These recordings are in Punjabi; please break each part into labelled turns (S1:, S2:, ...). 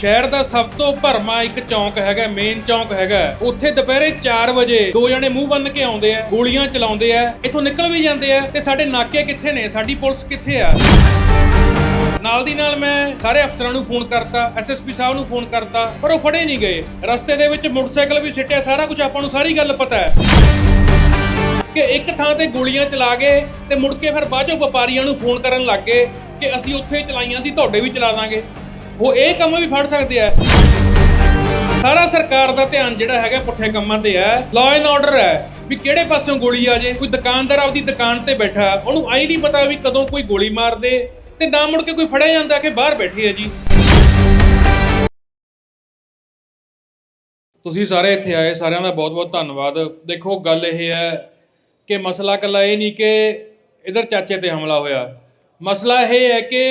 S1: ਸ਼ਹਿਰ ਦਾ ਸਭ ਤੋਂ ਭਰਮਾ ਇੱਕ ਚੌਂਕ ਹੈਗਾ ਮੇਨ ਚੌਂਕ ਹੈਗਾ। ਉੱਥੇ ਦੁਪਹਿਰੇ 4 ਵਜੇ ਦੋ ਜਣੇ ਮੂੰਹ ਬੰਨ ਕੇ ਆਉਂਦੇ ਆ, ਗੋਲੀਆਂ ਚਲਾਉਂਦੇ ਆ, ਇੱਥੋਂ ਨਿਕਲ ਵੀ ਜਾਂਦੇ ਆ ਤੇ ਸਾਡੇ ਨਾਕੇ ਕਿੱਥੇ ਨੇ? ਸਾਡੀ ਪੁਲਿਸ ਕਿੱਥੇ ਆ? ਨਾਲ ਦੀ ਨਾਲ ਮੈਂ ਸਾਰੇ ਅਫਸਰਾਂ ਨੂੰ ਫੋਨ ਕਰਤਾ ਐਸਐਸਪੀ ਸਾਹਿਬ ਨੂੰ ਫੋਨ ਕਰਤਾ, ਪਰ ਉਹ ਫੜੇ ਨਹੀਂ ਗਏ। ਰਸਤੇ ਦੇ ਵਿੱਚ ਮੋਟਰਸਾਈਕਲ ਵੀ ਸਿੱਟਿਆ, ਸਾਰਾ ਕੁਝ ਆਪਾਂ ਨੂੰ ਸਾਰੀ ਗੱਲ ਪਤਾ ਹੈ। ਕਿ ਇੱਕ ਥਾਂ ਤੇ ਗੋਲੀਆਂ ਚਲਾ ਗਏ ਤੇ ਮੁੜ ਕੇ ਫਿਰ ਬਾਅਦ ਚੋਂ ਵਪਾਰੀਆਂ ਨੂੰ ਫੋਨ ਕਰਨ ਲੱਗ ਗਏ ਕਿ ਅਸੀਂ ਉੱਥੇ ਚਲਾਈਆਂ ਸੀ, ਤੁਹਾਡੇ ਵੀ ਚਲਾ ਦਾਂਗੇ। ਉਹ ਇਹ ਕੰਮ ਵੀ ਫੜ ਸਕਦੇ ਆ। ਸਾਰਾ ਸਰਕਾਰ ਦਾ ਧਿਆਨ ਜਿਹੜਾ ਹੈਗਾ ਪੁੱਠੇ ਕੰਮਾਂ ਤੇ ਹੈ ਲਾਅ ਐਂਡ ਆਰਡਰ ਹੈ ਵੀ ਕਿਹੜੇ ਪਾਸਿਓਂ ਗੋਲੀ ਆ ਜੇ। ਕੋਈ ਦੁਕਾਨਦਾਰ ਆਪਦੀ ਦੁਕਾਨ ਤੇ ਬੈਠਾ, ਉਹਨੂੰ ਆਈ ਨਹੀਂ ਪਤਾ ਵੀ ਕਦੋਂ ਕੋਈ ਗੋਲੀ ਮਾਰ ਦੇ ਤੇ ਨਾ ਮੁੜ ਕੇ ਕੋਈ ਫੜਿਆ ਜਾਂਦਾ ਕਿ ਬਾਹਰ ਬੈਠੇ ਆ ਜੀ। ਤੁਸੀਂ ਸਾਰੇ ਇੱਥੇ ਆਏ, ਸਾਰਿਆਂ ਦਾ ਬਹੁਤ-ਬਹੁਤ ਧੰਨਵਾਦ। ਦੇਖੋ, ਗੱਲ ਇਹ ਹੈ ਕਿ ਮਸਲਾ ਕੱਲਾ ਇਹ ਨਹੀਂ ਕਿ ਇਧਰ ਚਾਚੇ ਤੇ ਹਮਲਾ ਹੋਇਆ। ਮਸਲਾ ਇਹ ਹੈ ਕਿ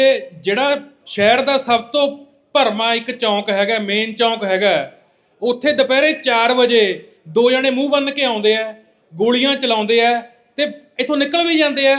S1: ਜਿਹੜਾ ਸ਼ਹਿਰ ਦਾ ਸਭ ਤੋਂ ਭਰਮਾ ਇੱਕ ਚੌਂਕ ਹੈਗਾ ਮੇਨ ਚੌਂਕ ਹੈਗਾ। ਉੱਥੇ ਦੁਪਹਿਰੇ 4 ਵਜੇ ਦੋ ਜਣੇ ਮੂੰਹ ਬੰਨ ਕੇ ਆਉਂਦੇ ਆ, ਗੋਲੀਆਂ ਚਲਾਉਂਦੇ ਆ ਤੇ ਇੱਥੋਂ ਨਿਕਲ ਵੀ ਜਾਂਦੇ ਆ।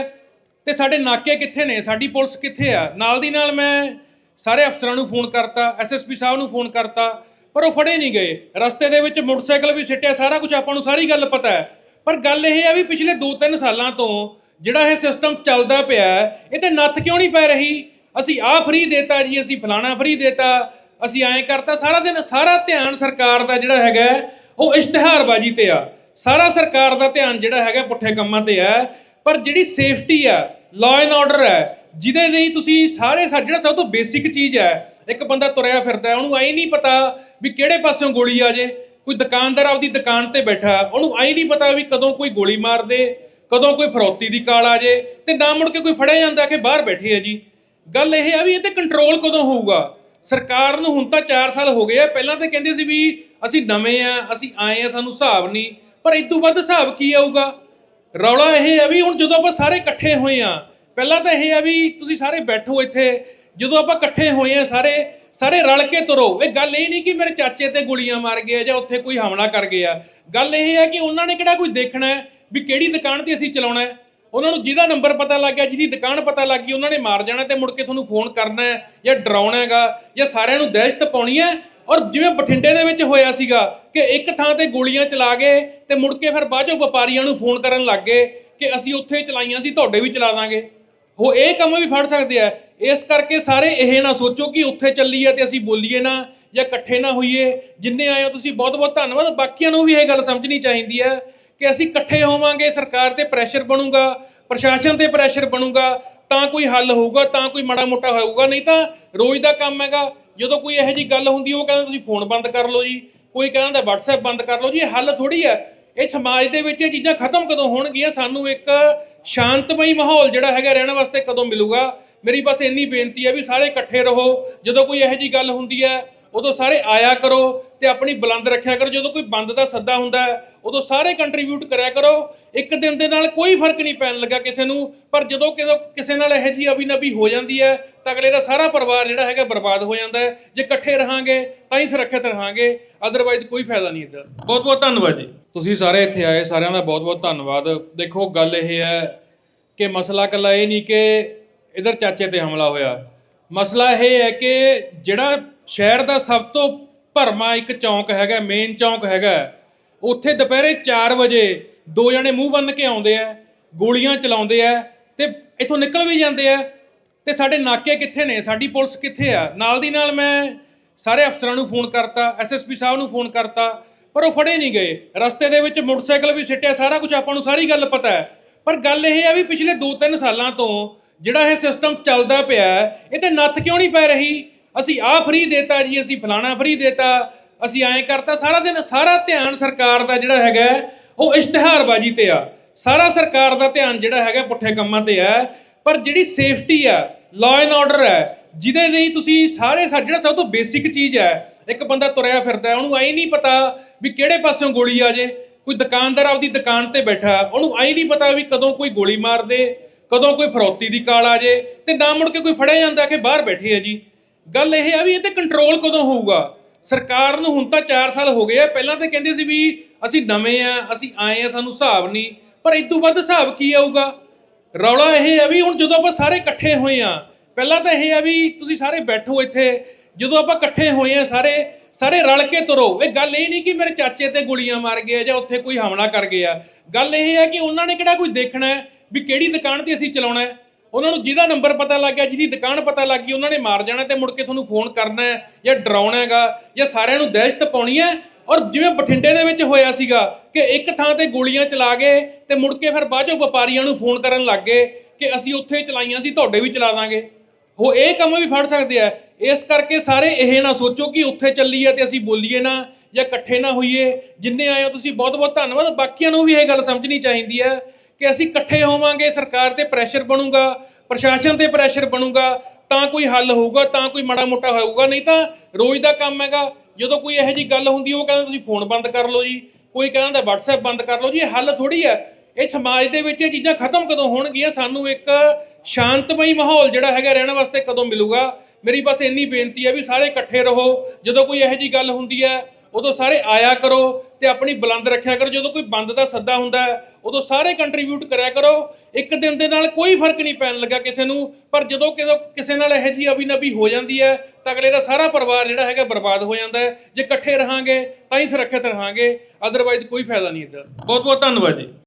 S1: ਤੇ ਸਾਡੇ ਨਾਕੇ ਕਿੱਥੇ ਨੇ? ਸਾਡੀ ਪੁਲਿਸ ਕਿੱਥੇ ਆ? ਨਾਲ ਦੀ ਨਾਲ ਮੈਂ ਸਾਰੇ ਅਫਸਰਾਂ ਨੂੰ ਫੋਨ ਕਰਤਾ ਐਸਐਸਪੀ ਸਾਹਿਬ ਨੂੰ ਫੋਨ ਕਰਤਾ, ਪਰ ਉਹ ਫੜੇ ਨਹੀਂ ਗਏ। ਰਸਤੇ ਦੇ ਵਿੱਚ ਮੋਟਰਸਾਈਕਲ ਵੀ ਸਿੱਟਿਆ, ਸਾਰਾ ਕੁਝ ਆਪਾਂ ਨੂੰ ਸਾਰੀ ਗੱਲ ਪਤਾ ਹੈ। ਪਰ ਗੱਲ ਇਹ ਹੈ ਵੀ ਪਿਛਲੇ 2-3 ਸਾਲਾਂ ਤੋਂ ਜਿਹੜਾ ਇਹ ਸਿਸਟਮ ਚੱਲਦਾ ਪਿਆ, ਇਹ ਤੇ ਨੱਥ ਕਿਉਂ ਨਹੀਂ ਪੈ ਰਹੀ? ਅਸੀਂ ਆਹ ਫਰੀ ਦੇਤਾ ਜੀ, ਅਸੀਂ ਫਲਾਣਾ ਫਰੀ ਦੇਤਾ। ਅਸੀਂ ਐਂ ਕਰਤਾ, ਸਾਰਾ ਦਿਨ ਸਾਰਾ ਧਿਆਨ ਸਰਕਾਰ ਦਾ ਜਿਹੜਾ ਹੈਗਾ ਉਹ ਇਸ਼ਤਿਹਾਰਬਾਜ਼ੀ ਤੇ ਆ। ਸਾਰਾ ਸਰਕਾਰ ਦਾ ਧਿਆਨ ਜਿਹੜਾ ਹੈਗਾ ਪੁੱਠੇ ਕੰਮਾਂ ਤੇ ਹੈ ਪਰ ਜਿਹੜੀ ਸੇਫਟੀ ਆ ਲਾਅ ਐਂਡ ਆਰਡਰ ਹੈ ਜਿਹਦੇ ਲਈ ਤੁਸੀਂ ਸਾਰੇ ਜਿਹੜਾ ਸਭ ਤੋਂ ਬੇਸਿਕ ਚੀਜ਼ ਹੈ ਇੱਕ ਬੰਦਾ ਤੁਰਿਆ ਫਿਰਦਾ, ਉਹਨੂੰ ਆਈ ਨਹੀਂ ਪਤਾ ਵੀ ਕਿਹੜੇ ਪਾਸਿਓਂ ਗੋਲੀ ਆ ਜੇ। ਕੋਈ ਦੁਕਾਨਦਾਰ ਆਪਦੀ ਦੁਕਾਨ ਤੇ ਬੈਠਾ, ਉਹਨੂੰ ਆਈ ਨਹੀਂ ਪਤਾ ਵੀ ਕਦੋਂ ਕੋਈ ਗੋਲੀ ਮਾਰ ਦੇ, ਕਦੋਂ ਕੋਈ ਫਰੋਤੀ ਦੀ ਕਾਲ ਆ ਜੇ। ਤੇ ਨਾ ਮੁੜ ਕੇ ਕੋਈ ਫੜਿਆ ਜਾਂਦਾ ਕਿ ਬਾਹਰ ਬੈਠੇ ਆ ਜੀ। ਗੱਲ ਇਹ ਆ ਵੀ ਇਹ ਤੇ ਕੰਟਰੋਲ ਕਦੋਂ ਹੋਊਗਾ? ਸਰਕਾਰ ਨੂੰ ਹੁਣ ਤਾਂ 4 ਸਾਲ ਹੋ ਗਏ ਆ, ਪਹਿਲਾਂ ਤਾਂ ਕਹਿੰਦੇ ਸੀ ਵੀ ਅਸੀਂ ਨਵੇਂ ਆ, ਅਸੀਂ ਆਏ ਆ, ਸਾਨੂੰ ਹਿਸਾਬ ਨਹੀਂ। ਪਰ ਇਸ ਤੋਂ ਵੱਧ ਹਿਸਾਬ ਕੀ ਆਊਗਾ? ਰੌਲਾ ਇਹ ਆ ਵੀ ਹੁਣ ਜਦੋਂ ਆਪਾਂ ਸਾਰੇ ਇਕੱਠੇ ਹੋਏ ਆ, ਪਹਿਲਾਂ ਤਾਂ ਇਹ ਆ ਵੀ ਤੁਸੀਂ ਸਾਰੇ ਬੈਠੋ ਇੱਥੇ, ਜਦੋਂ ਆਪਾਂ ਇਕੱਠੇ ਹੋਏ ਆ ਸਾਰੇ ਸਾਰੇ ਰਲ ਕੇ ਤੁਰੋ। ਇਹ ਗੱਲ ਇਹ ਨਹੀਂ ਕਿ ਮੇਰੇ ਚਾਚੇ ਤੇ ਗੋਲੀਆਂ ਮਾਰ ਗਏ ਜਾਂ ਉੱਥੇ ਕੋਈ ਹਮਲਾ ਕਰ ਗਿਆ। ਗੱਲ ਇਹ ਹੈ ਕਿ ਉਹਨਾਂ ਨੇ ਕਿਹੜਾ ਕੋਈ ਦੇਖਣਾ ਹੈ ਵੀ ਕਿਹੜੀ ਦੁਕਾਨ ਤੇ ਅਸੀਂ ਚਲਾਉਣਾ ਹੈ। ਉਹਨਾਂ ਨੂੰ ਜਿਹਦਾ ਨੰਬਰ ਪਤਾ ਲੱਗ ਗਿਆ, ਜਿਹਦੀ ਦੁਕਾਨ ਪਤਾ ਲੱਗ ਗਈ, ਉਹਨਾਂ ਨੇ ਮਾਰ ਜਾਣਾ ਤੇ ਮੁੜ ਕੇ ਤੁਹਾਨੂੰ ਫੋਨ ਕਰਨਾ ਹੈ ਜਾਂ ਡਰਾਉਣਾ ਹੈਗਾ ਜਾਂ ਸਾਰਿਆਂ ਨੂੰ ਦਹਿਸ਼ਤ ਪਾਉਣੀ ਹੈ। ਔਰ ਜਿਵੇਂ ਬਠਿੰਡੇ ਦੇ ਵਿੱਚ ਹੋਇਆ ਸੀਗਾ ਕਿ ਇੱਕ ਥਾਂ ਤੇ ਗੋਲੀਆਂ ਚਲਾ ਗਏ ਤੇ ਮੁੜ ਕੇ ਫਿਰ ਬਾਅਦ ਚੋਂ ਵਪਾਰੀਆਂ ਨੂੰ ਫੋਨ ਕਰਨ ਲੱਗ ਗਏ ਕਿ ਅਸੀਂ ਉੱਥੇ ਚਲਾਈਆਂ ਸੀ, ਤੁਹਾਡੇ ਵੀ ਚਲਾ ਦਾਂਗੇ। ਉਹ ਇਹ ਕੰਮ ਵੀ ਫੜ ਸਕਦੇ ਆ। ਇਸ ਕਰਕੇ ਸਾਰੇ ਇਹ ਨਾ ਸੋਚੋ ਕਿ ਉੱਥੇ ਚੱਲੀ ਆ ਤੇ ਅਸੀਂ ਬੋਲੀਏ ਨਾ ਜਾਂ ਇਕੱਠੇ ਨਾ ਹੋਈਏ। ਜਿੰਨੇ ਆਏ ਹੋ ਤੁਸੀਂ ਬਹੁਤ ਬਹੁਤ ਧੰਨਵਾਦ। ਬਾਕੀਆਂ ਨੂੰ ਵੀ ਇਹ ਗੱਲ ਸਮਝਣੀ ਚਾਹੀਦੀ ਹੈ ਕਿ ਅਸੀਂ ਇਕੱਠੇ ਹੋਵਾਂਗੇ, ਸਰਕਾਰ ਤੇ ਪ੍ਰੈਸ਼ਰ ਬਣੂਗਾ, ਪ੍ਰਸ਼ਾਸਨ ਤੇ ਪ੍ਰੈਸ਼ਰ ਬਣੂਗਾ, ਤਾਂ ਕੋਈ ਹੱਲ ਹੋਊਗਾ, ਤਾਂ ਕੋਈ ਮਾੜਾ ਮੋਟਾ ਹੋਊਗਾ, ਨਹੀਂ ਤਾਂ ਰੋਜ਼ ਦਾ ਕੰਮ ਹੈਗਾ। ਜਦੋਂ ਕੋਈ ਇਹੋ ਜੀ ਗੱਲ ਹੁੰਦੀ, ਉਹ ਕਹਿੰਦਾ ਤੁਸੀਂ ਫੋਨ ਬੰਦ ਕਰ ਲਓ ਜੀ, ਕੋਈ ਕਹਿੰਦਾ WhatsApp ਬੰਦ ਕਰ ਲਓ ਜੀ, ਇਹ ਹੱਲ ਥੋੜੀ ਹੈ। ਇਹ ਸਮਾਜ ਦੇ ਵਿੱਚ ਇਹ ਚੀਜ਼ਾਂ ਖਤਮ ਕਦੋਂ ਹੋਣਗੀਆਂ? ਸਾਨੂੰ ਇੱਕ ਸ਼ਾਂਤਮਈ ਮਾਹੌਲ ਜਿਹੜਾ ਹੈਗਾ ਰਹਿਣ ਵਾਸਤੇ ਕਦੋਂ ਮਿਲੂਗਾ? ਮੇਰੀ ਬਸ ਇੰਨੀ ਬੇਨਤੀ ਹੈ ਵੀ ਸਾਰੇ ਇਕੱਠੇ ਰਹੋ। ਜਦੋਂ ਕੋਈ ਇਹੋ ਜੀ ਗੱਲ ਹੁੰਦੀ ਹੈ ਉਦੋਂ ਸਾਰੇ ਆਇਆ ਕਰੋ ਤੇ ਆਪਣੀ ਬੁਲੰਦ ਰੱਖਿਆ ਕਰੋ। ਜਦੋਂ ਕੋਈ ਬੰਦ ਦਾ ਸੱਦਾ ਹੁੰਦਾ ਹੈ, ਉਦੋਂ ਸਾਰੇ ਕੰਟਰੀਬਿਊਟ ਕਰਿਆ ਕਰੋ। ਇੱਕ ਦਿਨ ਦੇ ਨਾਲ ਕੋਈ ਫ਼ਰਕ ਨਹੀਂ ਪੈਣ ਲੱਗਾ ਕਿਸੇ ਨੂੰ। ਪਰ ਜਦੋਂ ਕਿਸੇ- ਨਾਲ ਇਹੋ ਜੀ ਅਬੀ ਹੋ ਜਾਂਦੀ ਹੈ, ਤਾਂ ਅਗਲੇ ਦਾ ਸਾਰਾ ਪਰਿਵਾਰ ਜਿਹੜਾ ਹੈਗਾ ਬਰਬਾਦ ਹੋ ਜਾਂਦਾ ਹੈ। ਜੇ ਇਕੱਠੇ ਰਹਾਂਗੇ, ਤਾਂ ਹੀ ਸੁਰੱਖਿਅਤ ਰਹਾਂਗੇ। ਅਦਰਵਾਈਜ਼ ਕੋਈ ਫਾਇਦਾ ਨਹੀਂ ਇੱਦਾਂ ਬਹੁਤ ਬਹੁਤ ਧੰਨਵਾਦ ਜੀ। ਤੁਸੀਂ ਸਾਰੇ ਇੱਥੇ ਆਏ, ਸਾਰਿਆਂ ਦਾ ਬਹੁਤ ਬਹੁਤ ਧੰਨਵਾਦ। ਦੇਖੋ, ਗੱਲ ਇਹ ਹੈ ਕਿ ਮਸਲਾ ਕੱਲਾ ਇਹ ਨਹੀਂ ਕਿ ਇਧਰ ਚਾਚੇ ਤੇ ਹਮਲਾ ਹੋਇਆ। ਮਸਲਾ ਇਹ ਹੈ ਕਿ ਜਿਹੜਾ ਸ਼ਹਿਰ ਦਾ ਸਭ ਤੋਂ ਭਰਮਾ ਇੱਕ ਚੌਂਕ ਹੈਗਾ ਮੇਨ ਚੌਂਕ ਹੈਗਾ। ਉੱਥੇ ਦੁਪਹਿਰੇ 4 ਵਜੇ ਦੋ ਜਣੇ ਮੂੰਹ ਬੰਨ ਕੇ ਆਉਂਦੇ ਆ, ਗੋਲੀਆਂ ਚਲਾਉਂਦੇ ਆ ਤੇ ਇੱਥੋਂ ਨਿਕਲ ਵੀ ਜਾਂਦੇ ਆ। ਤੇ ਸਾਡੇ ਨਾਕੇ ਕਿੱਥੇ ਨੇ? ਸਾਡੀ ਪੁਲਿਸ ਕਿੱਥੇ ਆ? ਨਾਲ ਦੀ ਨਾਲ ਮੈਂ ਸਾਰੇ ਅਫਸਰਾਂ ਨੂੰ ਫੋਨ ਕਰਤਾ ਐਸਐਸਪੀ ਸਾਹਿਬ ਨੂੰ ਫੋਨ ਕਰਤਾ, ਪਰ ਉਹ ਫੜੇ ਨਹੀਂ ਗਏ। ਰਸਤੇ ਦੇ ਵਿੱਚ ਮੋਟਰਸਾਈਕਲ ਵੀ ਸਿੱਟਿਆ, ਸਾਰਾ ਕੁਝ ਆਪਾਂ ਨੂੰ ਸਾਰੀ ਗੱਲ ਪਤਾ ਹੈ। ਪਰ ਗੱਲ ਇਹ ਹੈ ਵੀ ਪਿਛਲੇ 2-3 ਸਾਲਾਂ ਤੋਂ ਜਿਹੜਾ ਇਹ ਸਿਸਟਮ ਚੱਲਦਾ ਪਿਆ, ਇਹ ਤੇ ਨੱਥ ਕਿਉਂ ਨਹੀਂ ਪੈ ਰਹੀ? ਅਸੀਂ ਆਹ ਫਰੀ ਦੇਤਾ ਜੀ, ਅਸੀਂ ਫਲਾਣਾ ਫਰੀ ਦੇਤਾ। ਅਸੀਂ ਐਂ ਕਰਤਾ, ਸਾਰਾ ਦਿਨ ਸਾਰਾ ਧਿਆਨ ਸਰਕਾਰ ਦਾ ਜਿਹੜਾ ਹੈਗਾ ਉਹ ਇਸ਼ਤਿਹਾਰਬਾਜ਼ੀ ਤੇ ਆ। ਸਾਰਾ ਸਰਕਾਰ ਦਾ ਧਿਆਨ ਜਿਹੜਾ ਹੈਗਾ ਪੁੱਠੇ ਕੰਮਾਂ ਤੇ ਆ। ਪਰ ਜਿਹੜੀ ਸੇਫਟੀ ਆ ਲਾਅ ਐਂਡ ਆਰਡਰ ਹੈ ਜਿਹਦੇ ਲਈ ਤੁਸੀਂ ਸਾਰੇ ਜਿਹੜਾ ਸਭ ਤੋਂ ਬੇਸਿਕ ਚੀਜ਼ ਹੈ ਇੱਕ ਬੰਦਾ ਤੁਰਿਆ ਫਿਰਦਾ, ਉਹਨੂੰ ਆਈ ਨਹੀਂ ਪਤਾ ਵੀ ਕਿਹੜੇ ਪਾਸਿਓਂ ਗੋਲੀ ਆ ਜੇ। ਕੋਈ ਦੁਕਾਨਦਾਰ ਆਪਦੀ ਦੁਕਾਨ ਤੇ ਬੈਠਾ, ਉਹਨੂੰ ਆਈ ਨਹੀਂ ਪਤਾ ਵੀ ਕਦੋਂ ਕੋਈ ਗੋਲੀ ਮਾਰ ਦੇ, ਕਦੋਂ ਕੋਈ ਫਰੋਤੀ ਦੀ ਕਾਲ ਆ ਜੇ। ਤੇ ਨਾ ਮੁੜ ਕੇ ਕੋਈ ਫੜਿਆ ਜਾਂਦਾ ਕਿ ਬਾਹਰ ਬੈਠੇ ਆ ਜੀ। ਗੱਲ ਇਹ ਆ ਵੀ ਇਹ ਤੇ ਕੰਟਰੋਲ ਕਦੋਂ ਹੋਊਗਾ? ਸਰਕਾਰ ਨੂੰ ਹੁਣ ਤਾਂ 4 ਸਾਲ ਹੋ ਗਏ ਆ, ਪਹਿਲਾਂ ਤਾਂ ਕਹਿੰਦੇ ਸੀ ਵੀ ਅਸੀਂ ਨਵੇਂ ਆ, ਅਸੀਂ ਆਏ ਆ, ਸਾਨੂੰ ਹਿਸਾਬ ਨਹੀਂ। ਪਰ ਇਸ ਤੋਂ ਵੱਧ ਹਿਸਾਬ ਕੀ ਆਊਗਾ? ਰੌਲਾ ਇਹ ਆ ਵੀ ਹੁਣ ਜਦੋਂ ਆਪਾਂ ਸਾਰੇ ਇਕੱਠੇ ਹੋਏ ਆ, ਪਹਿਲਾਂ ਤਾਂ ਇਹ ਆ ਵੀ ਤੁਸੀਂ ਸਾਰੇ ਬੈਠੋ ਇੱਥੇ, ਜਦੋਂ ਆਪਾਂ ਇਕੱਠੇ ਹੋਏ ਆ ਸਾਰੇ ਸਾਰੇ ਰਲ ਕੇ ਤੁਰੋ। ਇਹ ਗੱਲ ਇਹ ਨਹੀਂ ਕਿ ਮੇਰੇ ਚਾਚੇ ਤੇ ਗੋਲੀਆਂ ਮਾਰ ਗਏ ਜਾਂ ਉੱਥੇ ਕੋਈ ਹਮਲਾ ਕਰ ਗਏ ਆ ਗੱਲ ਇਹ ਹੈ ਕਿ ਉਹਨਾਂ ਨੇ ਕਿਹੜਾ ਕੋਈ ਦੇਖਣਾ ਹੈ ਵੀ ਕਿਹੜੀ ਦੁਕਾਨ ਤੇ ਅਸੀਂ ਚਲਾਉਣਾ ਹੈ। ਉਹਨਾਂ ਨੂੰ ਜਿਹਦਾ ਨੰਬਰ ਪਤਾ ਲੱਗ ਗਿਆ, ਜਿਹਦੀ ਦੁਕਾਨ ਪਤਾ ਲੱਗ ਗਈ, ਉਹਨਾਂ ਨੇ ਮਾਰ ਜਾਣਾ ਤੇ ਮੁੜ ਕੇ ਤੁਹਾਨੂੰ ਫੋਨ ਕਰਨਾ ਹੈ ਜਾਂ ਡਰਾਉਣਾ ਹੈਗਾ ਜਾਂ ਸਾਰਿਆਂ ਨੂੰ ਦਹਿਸ਼ਤ ਪਾਉਣੀ ਹੈ। ਔਰ ਜਿਵੇਂ ਬਠਿੰਡੇ ਦੇ ਵਿੱਚ ਹੋਇਆ ਸੀਗਾ ਕਿ ਇੱਕ ਥਾਂ ਤੇ ਗੋਲੀਆਂ ਚਲਾ ਗਏ ਤੇ ਮੁੜ ਕੇ ਫਿਰ ਬਾਅਦ ਚੋਂ ਵਪਾਰੀਆਂ ਨੂੰ ਫੋਨ ਕਰਨ ਲੱਗ ਗਏ ਕਿ ਅਸੀਂ ਉੱਥੇ ਚਲਾਈਆਂ ਸੀ, ਤੁਹਾਡੇ ਵੀ ਚਲਾ ਦਾਂਗੇ। ਉਹ ਇਹ ਕੰਮ ਵੀ ਫੜ ਸਕਦੇ ਆ। ਇਸ ਕਰਕੇ ਸਾਰੇ ਇਹ ਨਾ ਸੋਚੋ ਕਿ ਉੱਥੇ ਚੱਲੀ ਹੈ ਤੇ ਅਸੀਂ ਬੋਲੀਏ ਨਾ ਜਾਂ ਇਕੱਠੇ ਨਾ ਹੋਈਏ। ਜਿੰਨੇ ਆਏ ਹੋ ਤੁਸੀਂ ਬਹੁਤ ਬਹੁਤ ਧੰਨਵਾਦ। ਬਾਕੀਆਂ ਨੂੰ ਵੀ ਇਹ ਗੱਲ ਸਮਝਣੀ ਚਾਹੀਦੀ ਹੈ ਕਿ ਅਸੀਂ ਇਕੱਠੇ ਹੋਵਾਂਗੇ, ਸਰਕਾਰ ਤੇ ਪ੍ਰੈਸ਼ਰ ਬਣੂਗਾ, ਪ੍ਰਸ਼ਾਸਨ ਤੇ ਪ੍ਰੈਸ਼ਰ ਬਣੂਗਾ, ਤਾਂ ਕੋਈ ਹੱਲ ਹੋਊਗਾ, ਤਾਂ ਕੋਈ ਮਾੜਾ ਮੋਟਾ ਹੋਊਗਾ, ਨਹੀਂ ਤਾਂ ਰੋਜ਼ ਦਾ ਕੰਮ ਹੈਗਾ। ਜਦੋਂ ਕੋਈ ਇਹੋ ਜੀ ਗੱਲ ਹੁੰਦੀ, ਉਹ ਕਹਿੰਦਾ ਤੁਸੀਂ ਫੋਨ ਬੰਦ ਕਰ ਲਓ ਜੀ, ਕੋਈ ਕਹਿੰਦਾ WhatsApp ਬੰਦ ਕਰ ਲਓ ਜੀ, ਇਹ ਹੱਲ ਥੋੜੀ ਹੈ। ਇਹ ਸਮਾਜ ਦੇ ਵਿੱਚ ਇਹ ਚੀਜ਼ਾਂ ਖਤਮ ਕਦੋਂ ਹੋਣਗੀਆਂ? ਸਾਨੂੰ ਇੱਕ ਸ਼ਾਂਤਮਈ ਮਾਹੌਲ ਜਿਹੜਾ ਹੈਗਾ ਰਹਿਣ ਵਾਸਤੇ ਕਦੋਂ ਮਿਲੂਗਾ? ਮੇਰੀ ਬਸ ਇੰਨੀ ਬੇਨਤੀ ਹੈ ਵੀ ਸਾਰੇ ਇਕੱਠੇ ਰਹੋ। ਜਦੋਂ ਕੋਈ ਇਹੋ ਜੀ ਗੱਲ ਹੁੰਦੀ ਹੈ ਉਦੋਂ ਸਾਰੇ ਆਇਆ ਕਰੋ ਤੇ ਆਪਣੀ ਬੁਲੰਦ ਰੱਖਿਆ ਕਰੋ। ਜਦੋਂ ਕੋਈ ਬੰਦ ਦਾ ਸੱਦਾ ਹੁੰਦਾ ਹੈ, ਉਦੋਂ ਸਾਰੇ ਕੰਟਰੀਬਿਊਟ ਕਰਿਆ ਕਰੋ। ਇੱਕ ਦਿਨ ਦੇ ਨਾਲ ਕੋਈ ਫ਼ਰਕ ਨਹੀਂ ਪੈਣ ਲੱਗਾ ਕਿਸੇ ਨੂੰ। ਪਰ ਜਦੋਂ ਕਿਸੇ ਨਾਲ ਇਹੋ ਜੀ ਅਬੀ ਹੋ ਜਾਂਦੀ ਹੈ, ਤਾਂ ਅਗਲੇ ਦਾ ਸਾਰਾ ਪਰਿਵਾਰ ਜਿਹੜਾ ਹੈਗਾ ਬਰਬਾਦ ਹੋ ਜਾਂਦਾ ਹੈ। ਜੇ ਇਕੱਠੇ ਰਹਾਂਗੇ, ਤਾਂ ਹੀ ਸੁਰੱਖਿਅਤ ਰਹਾਂਗੇ। ਅਦਰਵਾਈਜ਼ ਕੋਈ ਫਾਇਦਾ ਨਹੀਂ ਇੱਦਾਂ ਬਹੁਤ ਬਹੁਤ ਧੰਨਵਾਦ ਜੀ।